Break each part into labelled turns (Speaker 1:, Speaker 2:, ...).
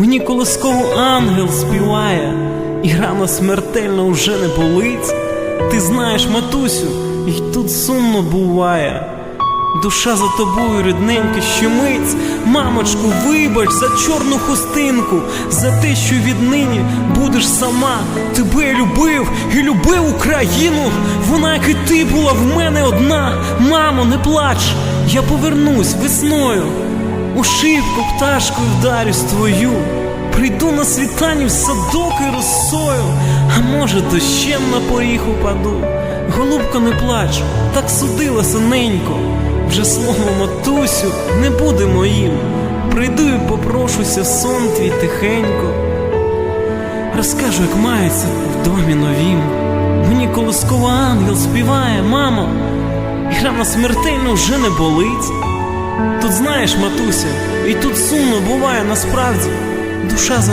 Speaker 1: Мені колисково ангел співає, і рана смертельно уже не болить. Ти знаєш, матусю, і тут сумно буває. Душа за тобою, рідненька, щемить. Мамочку, вибач за чорну хустинку, за те, що віднині будеш сама. Тебе любив і любив Україну. Вона, як і ти, була в мене одна. Мамо, не плач, я повернусь весною. У шибку пташкою вдарюсь твою. Прийду на світанні в садок і росою, а може, дощем на поріг упаду. Голубко, не плач, так судилося ненько. Вже слово матусю не буде моїм. Прийду і попрошуся сон твій тихенько. Розкажу, як мається в домі новім. Мені колисково ангел співає, мамо, і рана смертельно вже не болить. Тут знаєш, матуся, і тут сумно буває насправді. Душа за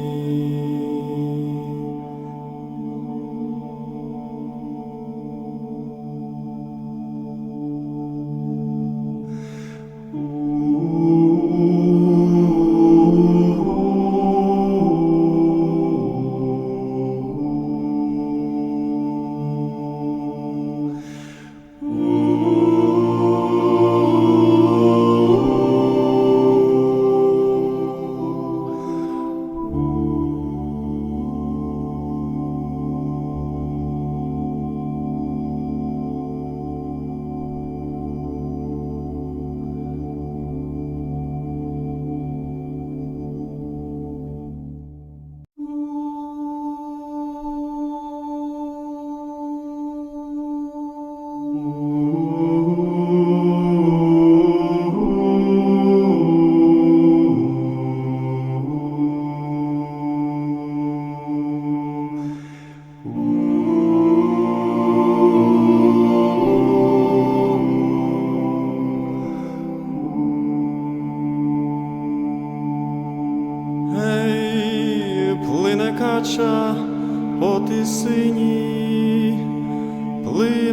Speaker 2: гаряча, от і синій плине.